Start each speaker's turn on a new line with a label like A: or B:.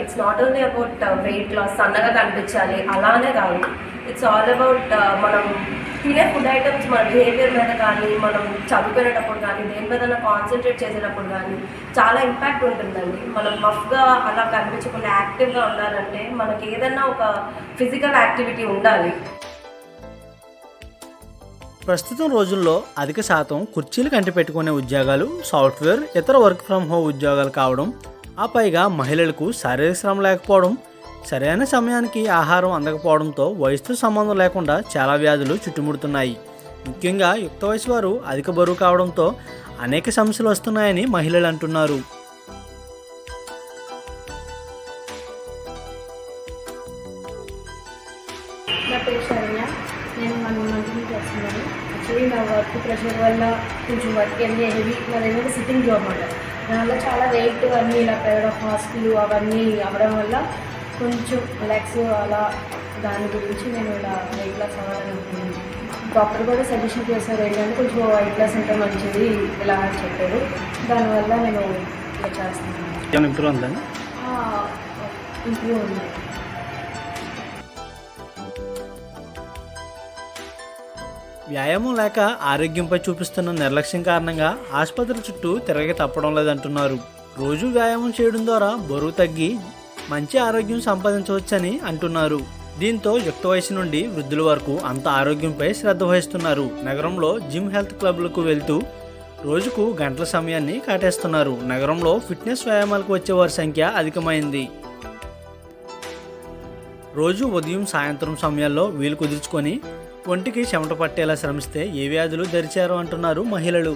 A: It's not only about weight loss సన్నగా కనిపించాలి అలానే కాదు. ఇట్స్ ఆల్ అబౌట్ మనం తినే ఫుడ్ ఐటమ్స్ మన బిహేవియర్ మీద కానీ మనం చదువుకునేటప్పుడు కానీ దేని మీద కాన్సన్ట్రేట్ చేసేటప్పుడు కానీ చాలా ఇంపాక్ట్ ఉంటుందండి. మనం మఫ్గా అలా కనిపించకుండా యాక్టివ్గా ఉండాలంటే మనకి ఏదైనా ఒక ఫిజికల్ యాక్టివిటీ ఉండాలి.
B: ప్రస్తుతం రోజుల్లో అధిక శాతం కుర్చీలు కంటి పెట్టుకునే ఉద్యోగాలు సాఫ్ట్వేర్ ఇతర వర్క్ ఫ్రమ్ హోమ్ ఉద్యోగాలు కావడం ఆ పైగా మహిళలకు శారీరక శ్రమ లేకపోవడం సరైన సమయానికి ఆహారం అందకపోవడంతో వయసుతో సంబంధం లేకుండా చాలా వ్యాధులు చుట్టుముడుతున్నాయి. ముఖ్యంగా యుక్త వయసు వారు అధిక బరువు కావడంతో అనేక సమస్యలు వస్తున్నాయని మహిళలు అంటున్నారు.
C: నా పేరు శరణ్య. నేను వన్ మంత్ నుంచి యాక్చువల్లీ నా వర్క్ ప్రెషర్ వల్ల కొంచెం వర్క్ అన్నీ హెవీ నాది సిట్టింగ్ జాబ్ అన్నమాట దానివల్ల చాలా వెయిట్ అన్నీ ఇలా పెరగడం హాస్టల్ అవన్నీ అవ్వడం వల్ల కొంచెం రిలాక్స్ అలా దాని గురించి నేను ఇలా వెయిట్ లాస్ అవ్వాలని అనుకున్నాను. డాక్టర్ కూడా సజెషన్ చేశారు ఏంటంటే కొంచెం వెయిట్ లాస్ అంటే మంచిది ఇలా అని చెప్పారు. దానివల్ల నేను ఇలా చేస్తున్నాను.
B: ఇంప్రూవ్ ఉందా
C: ఇంప్రూవ్ ఉంది
B: వ్యాయామం లేక ఆరోగ్యంపై చూపిస్తున్న నిర్లక్ష్యం కారణంగా ఆసుపత్రి చుట్టూ తిరగ తప్పడం లేదంటున్నారు. రోజు వ్యాయామం చేయడం ద్వారా బరువు తగ్గి మంచి ఆరోగ్యం సంపాదించవచ్చని అంటున్నారు. దీంతో యుక్త వయసు నుండి వృద్ధుల వరకు అంత ఆరోగ్యంపై శ్రద్ధ వహిస్తున్నారు. నగరంలో జిమ్ హెల్త్ క్లబ్లకు వెళ్తూ రోజుకు గంటల సమయాన్ని కాటేస్తున్నారు. నగరంలో ఫిట్నెస్ వ్యాయామాలకు వచ్చే వారి సంఖ్య అధికమైంది. రోజు ఉదయం సాయంత్రం సమయాల్లో వీలు కుదుర్చుకొని ఒంటికి చెమట పట్టేలా శ్రమిస్తే ఏ వ్యాధులు దరిచారు అంటున్నారు మహిళలు.